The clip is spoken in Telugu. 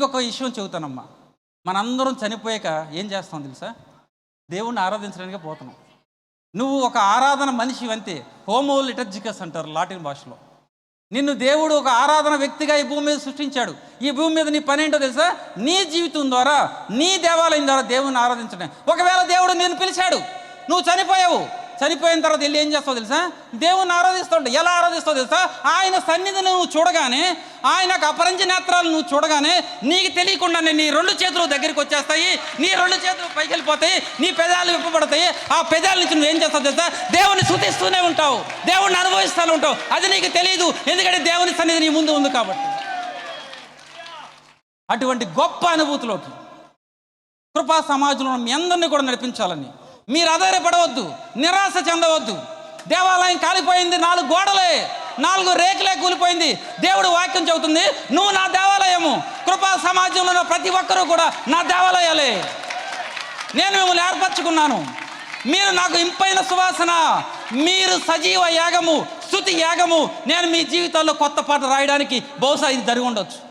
మీకు ఒక విషయం చెబుతానమ్మా. మనందరం చనిపోయాక ఏం చేస్తాం తెలుసా? దేవుణ్ణి ఆరాధించడానికి పోతున్నాం. నువ్వు ఒక ఆరాధన మనిషి అంతే హోమో లిటర్జికస్ అంటారు లాటిన్ భాషలో. నిన్ను దేవుడు ఒక ఆరాధన వ్యక్తిగా ఈ భూమి మీద సృష్టించాడు. ఈ భూమి మీద నీ పని ఏంటో తెలుసా? నీ జీవితం ద్వారా నీ దేవాలయం ద్వారా దేవుణ్ణి ఆరాధించడం ఒకవేళ దేవుడు నేను పిలిచాడు నువ్వు చనిపోయావు చనిపోయిన తర్వాత వెళ్ళి ఏం చేస్తావు తెలుసా? దేవుణ్ణి ఆరాధిస్తాడు. ఎలా ఆరాధిస్తావు తెలుసా? ఆయన సన్నిధిని నువ్వు చూడగానే ఆయన అపరంజ నేత్రాలు నువ్వు చూడగానే నీకు తెలియకుండానే నీ రెండు చేతులు దగ్గరికి వచ్చేస్తాయి నీ రెండు చేతులు పైకి వెళ్ళిపోతాయి నీ పెదాలు విప్పబడతాయి. ఆ పెదాల నుంచి నువ్వు ఏం చేస్తావు తెలుసా? దేవుని శుతిస్తూనే ఉంటావు. దేవుణ్ణి అనుభవిస్తూనే ఉంటావు. అది నీకు తెలియదు ఎందుకంటే దేవుని సన్నిధి నీ ముందు ఉంది కాబట్టి. అటువంటి గొప్ప అనుభూతిలోకి కృపా సమాజంలో మీ అందరినీ కూడా నడిపించాలని మీరు ఆధారపడవద్దు నిరాశ చెందవద్దు. దేవాలయం కాలిపోయింది నాలుగు గోడలే నాలుగు రేకులే కూలిపోయింది. దేవుడు వాక్యం చెబుతుంది నువ్వు నా దేవాలయము కృపా సమాజంలో ఉన్న ప్రతి ఒక్కరూ కూడా నా దేవాలయాలే. నేను మిమ్మల్ని ఏర్పరచుకున్నాను. మీరు నాకు ఇంపైన సువాసన మీరు సజీవ యాగము స్థుతి యాగము. నేను మీ జీవితాల్లో కొత్త పాట రాయడానికి బహుశా ఇది జరిగి ఉండొచ్చు.